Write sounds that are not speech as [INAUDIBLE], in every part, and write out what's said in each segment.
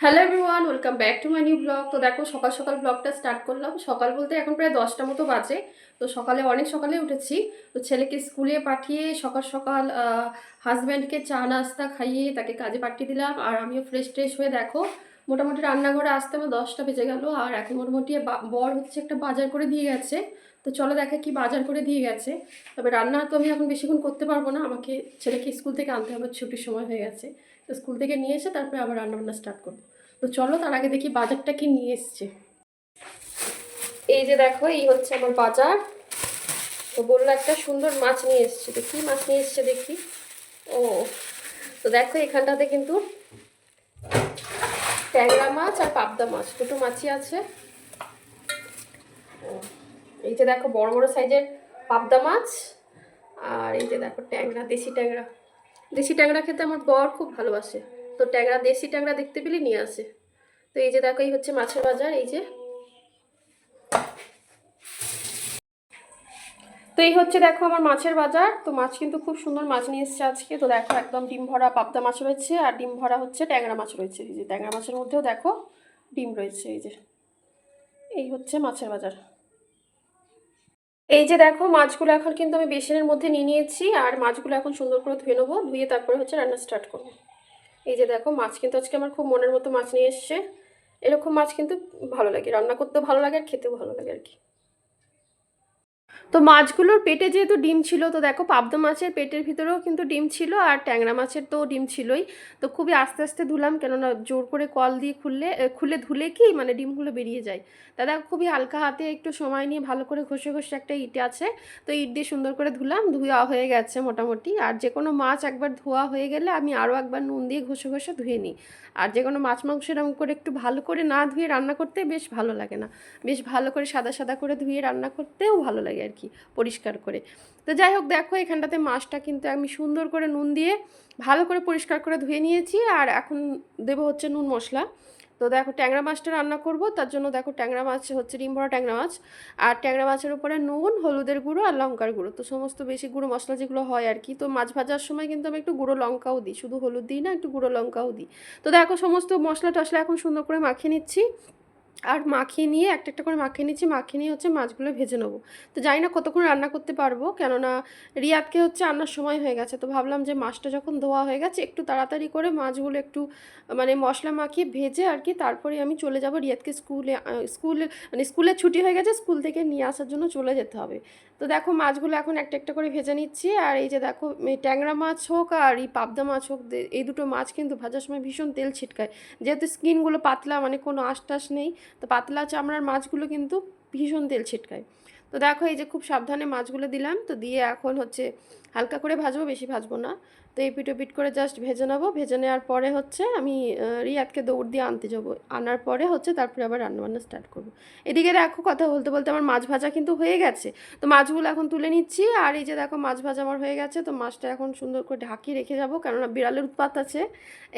Hello everyone welcome back to my new blog তো দেখো, সকাল সকাল ব্লগটা স্টার্ট করলাম। সকাল বলতে এখন প্রায় দশটা মতো বাজে। তো সকালে, অনেক সকালে উঠেছি। তো ছেলেকে স্কুলে পাঠিয়ে সকাল সকাল হাজব্যান্ডকে চা নাস্তা খাইয়ে তাকে কাজে পাঠিয়ে দিলাম। আর আমিও ফ্রেশ ট্রেশ হয়ে দেখো, মোটামুটি রান্নাঘরে আসতে আমার দশটা বেজে গেল। আর এখন মোটামুটি বর হচ্ছে একটা বাজার করে দিয়ে গেছে। তো চলো দেখা কি বাজার করে দিয়ে গেছে। তবে রান্না তো আমি এখন বেশিক্ষণ করতে পারব না। আমাকে ছেলেকে স্কুল থেকে আনতে হবে, ছুটির সময় হয়ে গেছে। তো স্কুল থেকে নিয়ে এসে তারপরে আবার রান্নাবান্না স্টার্ট করব। তো চলো তার আগে দেখি বাজারটা কি নিয়ে এসছে। এই যে দেখো, এই হচ্ছে আমার বাজার। তো বলল একটা সুন্দর মাছ নিয়ে এসছে। তো কী মাছ নিয়ে এসছে দেখি? ও, তো দেখো এখানটাতে কিন্তু ট্যাংরা মাছ আর পাবদা মাছ, দুটো মাছই আছে। এই যে দেখো বড় বড় সাইজের পাবদা মাছ আর এই যে দেখো ট্যাংরা, দেশি ট্যাংরা। দেশি ট্যাংরা খেতে আমার বর খুব ভালোবাসে। তো ট্যাংরা, দেশি ট্যাংরা দেখতে পেলে নিয়ে আসে। তো এই যে দেখো, এই হচ্ছে মাছের বাজার, এই যে। তো এই হচ্ছে দেখো আমার মাছের বাজার। তো মাছ কিন্তু খুব সুন্দর মাছ নিয়ে এসেছে আজকে। তো দেখো, একদম ডিম ভরা পাবদা মাছ রয়েছে, আর ডিম ভরা হচ্ছে ট্যাংরা মাছ রয়েছে। এই যে ট্যাংরা মাছের মধ্যেও দেখো, ডিম রয়েছে, এই যে। এই হচ্ছে মাছের বাজার। এই যে দেখো, মাছগুলো এখন কিন্তু আমি বেসনের মধ্যে নিয়ে নিয়েছি, আর মাছগুলো এখন সুন্দর করে ধুয়ে নেব, ধুয়ে তারপরে হচ্ছে রান্না স্টার্ট করব। এই যে দেখো, মাছ কিন্তু আজকে আমার খুব মনের মতো মাছ নিয়ে এসছে। এরকম মাছ কিন্তু ভালো লাগে, রান্না করতেও ভালো লাগে আর খেতেও ভালো লাগে আর কি। তো মাছগুলোর পেটে যেহেতু ডিম ছিল, তো দেখো পাবদা মাছের পেটের ভিতরেও কিন্তু ডিম ছিল আর ট্যাংরা মাছের তো ডিম ছিলই। তো খুবই আস্তে আস্তে ধুলাম, কেননা জোর করে কল দিয়ে খুললে খুলে ধুলে কি মানে ডিমগুলো বেরিয়ে যায়। দাদা খুবই হালকা হাতে একটু সময় নিয়ে ভালো করে ঘষে ঘষে একটা ইট আছে, তো ইট দিয়ে সুন্দর করে ধুলাম, ধুয়া হয়ে গেছে মোটামুটি। আর যে কোনো মাছ একবার ধোয়া হয়ে গেলে আমি আরও একবার নুন দিয়ে ঘষে ঘষে ধুয়ে নিই। আর যে কোনো মাছ মাংস এরকম করে একটু ভালো করে না ধুয়ে রান্না করতে বেশ ভালো লাগে না। বেশ ভালো করে সাদা সাদা করে ধুয়ে রান্না করতেও ভালো লাগে আর কি, পরিষ্কার করে। তো যাই হোক, দেখো এখানটাতে মাছটা কিন্তু আমি সুন্দর করে নুন দিয়ে ভালো করে পরিষ্কার করে ধুয়ে নিয়েছি আর এখন দেবো হচ্ছে নুন মশলা। তো দেখো ট্যাংরা মাছটা রান্না করব, তার জন্য দেখো ট্যাংরা মাছ হচ্ছে ডিম ভরা ট্যাংরা মাছ। আর ট্যাংরা মাছের উপরে নুন, হলুদের গুঁড়ো আর লঙ্কার গুঁড়ো। তো সমস্ত বেশি গুঁড়ো মশলা যেগুলো হয় আর কি, তো মাছ ভাজার সময় কিন্তু আমি একটু গুঁড়ো লঙ্কাও দিই। শুধু হলুদ দিই না, একটু গুঁড়ো লঙ্কাও দিই। তো দেখো সমস্ত মশলা টশলা এখন সুন্দর করে মাখিয়ে নিচ্ছি। আর মাখিয়ে নিয়ে, একটা একটা করে মাখিয়ে নিচ্ছি। মাখিয়ে নিয়ে হচ্ছে মাছগুলো ভেজে নেব। তো জানি না কতক্ষণ রান্না করতে পারব, কেননা রিয়াদকে হচ্ছে আনার সময় হয়ে গেছে। তো ভাবলাম যে মাছটা যখন ধোয়া হয়ে গেছে, একটু তাড়াতাড়ি করে মাছগুলো একটু মানে মশলা মাখিয়ে ভেজে আর কি, তারপরে আমি চলে যাব রিয়াদকে স্কুলে স্কুলে মানে স্কুলে ছুটি হয়ে গেছে, স্কুল থেকে নিয়ে আসার জন্য চলে যেতে হবে। তো দেখো মাছগুলো এখন একটা একটা করে ভেজে নিচ্ছি। আর এই যে দেখো ট্যাংরা মাছ হোক আর এই পাবদা মাছ হোক এই দুটো মাছ কিন্তু ভাজার সময় ভীষণ তেল ছিটকায়। যেহেতু স্কিনগুলো পাতলা মানে কোনো আশটাস নেই তো পাতলা চামড়ার মাছগুলো কিন্তু ভীষণ তেল ছিটকায়। তো দেখো এই যে খুব সাবধানে মাছগুলো দিলাম, তো দিয়ে এখন হচ্ছে হালকা করে ভাজবো, বেশি ভাজবো না। তো এই পিটো পিট করে জাস্ট ভেজে নেব। ভেজে নেওয়ার পরে হচ্ছে আমি রিয়াদকে দৌড় দিয়ে আনতে যাব। আনার পরে হচ্ছে তারপরে আবার রান্নাবান্না স্টার্ট করব। এদিকে দেখো কথা বলতে বলতে আমার মাছ ভাজা কিন্তু হয়ে গেছে। তো মাছগুলো এখন তুলে নিচ্ছি আর এই যে দেখো মাছ ভাজা আমার হয়ে গেছে। তো মাছটা এখন সুন্দর করে ঢাকিয়ে রেখে যাব কেননা বিড়ালের উৎপাত আছে।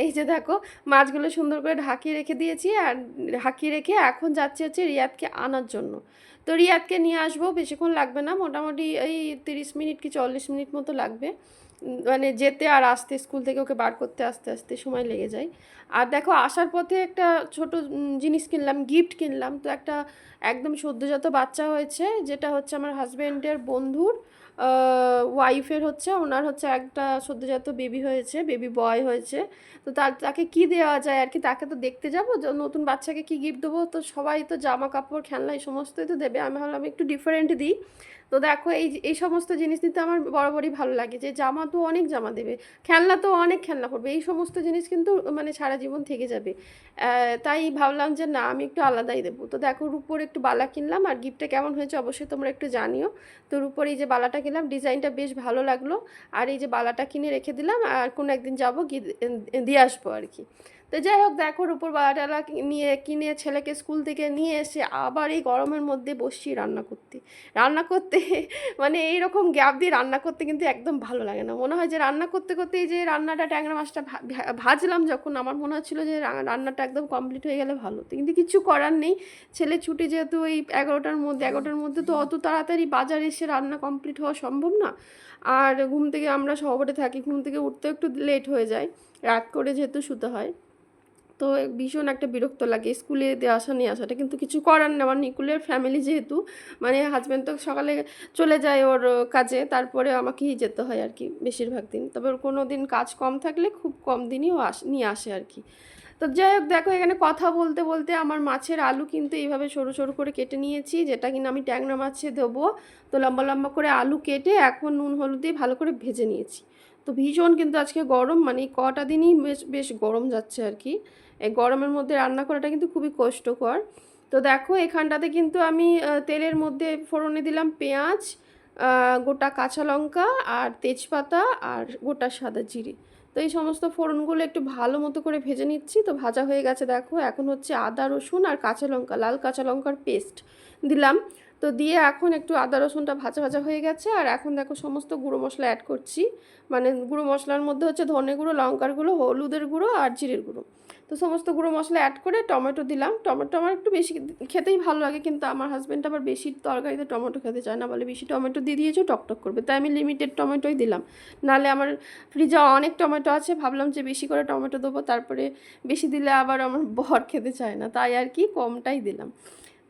এই যে দেখো মাছগুলো সুন্দর করে ঢাকিয়ে রেখে দিয়েছি আর ঢাকিয়ে রেখে এখন যাচ্ছি হচ্ছে রিয়াদকে আনার জন্য। তো রিয়াদকে নিয়ে আসব, বেশিক্ষণ লাগবে না। মোটামুটি এই তিরিশ মিনিট কি চল্লিশ মিনিট মতো লাগবে। মানে যেতে আর আসতে, স্কুল থেকে ওকে বার করতে আস্তে আস্তে সময় লেগে যায়। আর দেখো, আসার পথে একটা ছোট জিনিস কিনলাম গিফট কিনলাম। তো একটা একদম সদ্যজাত বাচ্চা হয়েছে, যেটা হচ্ছে আমার হাজব্যান্ডের বন্ধুর ওয়াইফের হচ্ছে, ওনার হচ্ছে একটা সদ্যজাত বেবি হয়েছে বেবি বয় হয়েছে। তো তার, তাকে কি দেওয়া যায় আর কি, তাকে তো দেখতে যাব। নতুন বাচ্চাকে কি গিফট দেবো? তো সবাই তো জামা কাপড় খেলনা এই সমস্তই তো দেবে। আমি ভাবলাম একটু ডিফারেন্ট দিই। তো দেখো এই এই সমস্ত জিনিস দিতে আমার বরাবরই ভালো লাগে যে জামা তো অনেক জামা দেবে, খেলনা তো অনেক খেলনা করবে এই সমস্ত জিনিস কিন্তু মানে সারা জীবন থেকে যাবে। তাই ভাবলাম যে না, আমি একটু আলাদাই দেবো। তো দেখো রূপোর একটু বালা কিনলাম আর গিফটটা কেমন হয়েছে অবশ্যই তোমরা একটু জানিও। তো রূপোর এই যে বালাটা কিনলাম, ডিজাইনটা বেশ ভালো লাগল। আর এই যে বালাটা কিনে রেখে দিলাম আর কোনো একদিন যাব গিয়ে দিয়ে আসব আর কি। তো যাই হোক, দেখো রূপোর বালাটালা নিয়ে, কিনে ছেলেকে স্কুল থেকে নিয়ে এসে আবার এই গরমের মধ্যে বসছি রান্না করতে। রান্না করতে [LAUGHS] মানে এইরকম গ্যাপ দিয়ে রান্না করতে কিন্তু একদম ভালো লাগে না। মনে হয় যে রান্না করতে করতে এই যে রান্নাটা, ট্যাংরা মাছটা ভাজলাম যখন আমার মনে হচ্ছিল যে রান্নাটা একদম কমপ্লিট হয়ে গেলে ভালো। কিন্তু কিছু করার নেই। ছেলে ছুটি যেহেতু ওই এগারোটার মধ্যে এগারোটার মধ্যে তো অত তাড়াতাড়ি বাজারে এসে রান্না কমপ্লিট হওয়া সম্ভব না। আর ঘুম থেকে আমরা শহরে থাকি, ঘুম থেকে উঠতেও একটু লেট হয়ে যায়। রাত করে যেহেতু শুতে হয়। তো ভীষণ একটা বিরক্ত লাগে। স্কুলে দিয়ে আসা নিয়ে আসাটা কিন্তু কিছু করার নেই। আমার নিকুলের ফ্যামিলি যেহেতু মানে হাজব্যান্ড তো সকালে চলে যায় ওর কাজে, তারপরে আমাকেই যেতে হয় আর কি বেশিরভাগ দিন। তবে ওর কোনো দিন কাজ কম থাকলে খুব কম দিনই ও আস, নিয়ে আসে আর কি তো যাই হোক, দেখো এখানে কথা বলতে বলতে আমার মাছের আলু কিন্তু এইভাবে সরু সরু করে কেটে নিয়েছি, যেটা কিনা আমি ট্যাংরা মাছে দেবো তো লম্বা লম্বা করে আলু কেটে এখন নুন, হলুদ দিয়ে ভালো করে ভেজে নিয়েছি। তো ভীষণ কিন্তু আজকে গরম মানে কটা দিনই বেশ বেশ গরম যাচ্ছে আর কি এই গরমের মধ্যে রান্না করাটা কিন্তু খুবই কষ্টকর। তো দেখো, এখানটাতে কিন্তু আমি তেলের মধ্যে ফোড়নে দিলাম পেঁয়াজ গোটা কাঁচা লঙ্কা আর তেজপাতা আর গোটা সাদা জিরে। তো এই সমস্ত ফোড়নগুলো একটু ভালো মতো করে ভেজে নিচ্ছি। তো ভাজা হয়ে গেছে দেখো, এখন হচ্ছে আদা, রসুন আর কাঁচা লঙ্কা, লাল কাঁচা লঙ্কার পেস্ট দিলাম। তো দিয়ে এখন একটু আদা, রসুনটা ভাজা ভাজা হয়ে গেছে। আর এখন দেখো সমস্ত গুঁড়ো মশলা অ্যাড করছি। মানে গুঁড়ো মশলার মধ্যে হচ্ছে ধনে গুঁড়ো, লঙ্কার গুঁড়ো, হলুদের গুঁড়ো আর জিরের গুঁড়ো। তো সমস্ত গুঁড়ো মশলা অ্যাড করে টমেটো দিলাম। টমেটো আমার একটু বেশি খেতেই ভালো লাগে, কিন্তু আমার হাজব্যান্ড আবার বেশি তরকারিতে টমেটো খেতে চায় না। বলে, বেশি টমেটো দিয়ে দিয়েছ টকটক করবে। তাই আমি লিমিটেড টমেটোই দিলাম। নাহলে আমার ফ্রিজে অনেক টমেটো আছে। ভাবলাম যে বেশি করে টমেটো দেবো। তারপরে বেশি দিলে আবার আমার বর খেতে চায় না। তাই আর কি কমটাই দিলাম।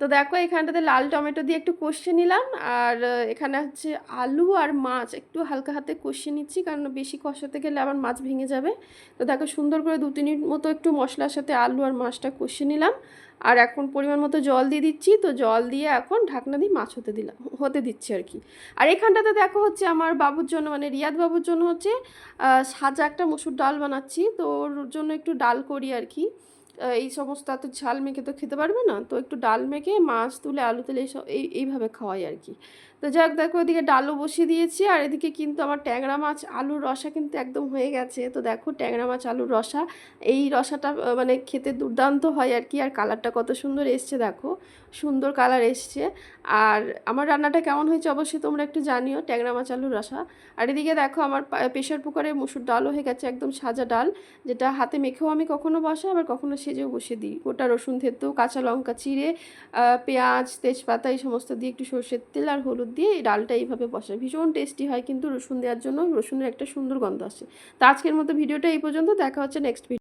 তো দেখো, এখানটাতে লাল টমেটো দিয়ে একটু কষিয়ে নিলাম। আর এখানে হচ্ছে আলু আর মাছ একটু হালকা হাতে কষিয়ে নিচ্ছি, কারণ বেশি কষাতে গেলে আবার মাছ ভেঙে যাবে। তো দেখো, সুন্দর করে দু তিন মতো একটু মশলার সাথে আলু আর মাছটা কষিয়ে নিলাম। আর এখন পরিমাণ মতো জল দিয়ে দিচ্ছি। তো জল দিয়ে এখন ঢাকনা দিয়ে মাছ হতে দিলাম, হতে দিচ্ছি আর কি। আর এখানটাতে দেখো হচ্ছে আমার বাবুর জন্য মানে রিয়াদ বাবুর জন্য হচ্ছে সাজা একটা মসুর ডাল বানাচ্ছি। তো ওর জন্য একটু ডাল করি আর কি। এই সমস্ত এত ঝাল মেখে তো খেতে পারবে না। তো একটু ডাল মেখে মাছ তুলে আলু তুলে এইসব এই, এইভাবে খাওয়াই আর কি। তো যাক, দেখো এদিকে ডালও বসিয়ে দিয়েছি আর এদিকে কিন্তু আমার ট্যাংরা মাছ আলুর রসা কিন্তু একদম হয়ে গেছে। তো দেখো ট্যাংরা মাছ আলুর রসা, এই রসাটা মানে খেতে দুর্দান্ত হয় আর কি। আর কালারটা কত সুন্দর এসছে দেখো, সুন্দর কালার এসছে। আর আমার রান্নাটা কেমন হয়েছে অবশ্যই তোমরা একটু জানিও, ট্যাংরা মাছ আলুর রসা। আর এদিকে দেখো আমার প্রেশার কুকারে মুসুর ডালও হয়ে গেছে একদম সাজা ডাল, যেটা হাতে মেখেও আমি কখনো বসাই, আবার কখনো সেজেও বসে দিই। গোটা রসুন, থেতো, কাঁচা লঙ্কা, চিড়ে পেঁয়াজ, তেজপাতা এই সমস্ত দিয়ে একটু সর্ষের তেল আর হলুদ দিয়ে এই ডালটা এইভাবে বসাই। ভীষণ টেস্টি হয়, কিন্তু রসুন দেওয়ার জন্য রসুনের একটা সুন্দর গন্ধ আসে। তো আজকের মতো ভিডিওটা এই পর্যন্ত। দেখা হচ্ছে নেক্সট ভিডিও